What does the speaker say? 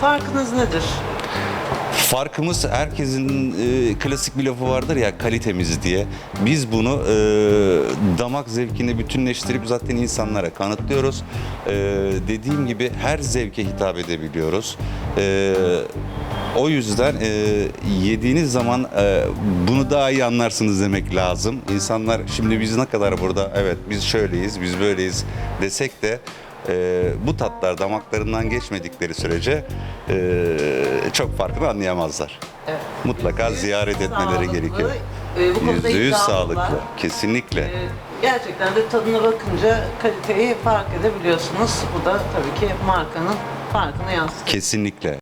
farkınız nedir? Farkımız herkesin e, klasik bir lafı vardır ya kalitemiz diye. Biz bunu e, damak zevkini bütünleştirip zaten insanlara kanıtlıyoruz. E, dediğim gibi her zevke hitap edebiliyoruz. E, o yüzden e, yediğiniz zaman e, bunu daha iyi anlarsınız demek lazım. İnsanlar şimdi biz ne kadar burada evet biz şöyleyiz, biz böyleyiz desek de e, bu tatlar damaklarından geçmedikleri sürece e, çok farkını anlayamazlar. Evet. Mutlaka ziyaret etmeleri Sağlıklı, gerekiyor. e, bu konuda Yüzde yüz iddialılar. sağlıklı. Kesinlikle. E, gerçekten de tadına bakınca kaliteyi fark edebiliyorsunuz. Bu da tabii ki markanın farkını yansıtıyor. Kesinlikle.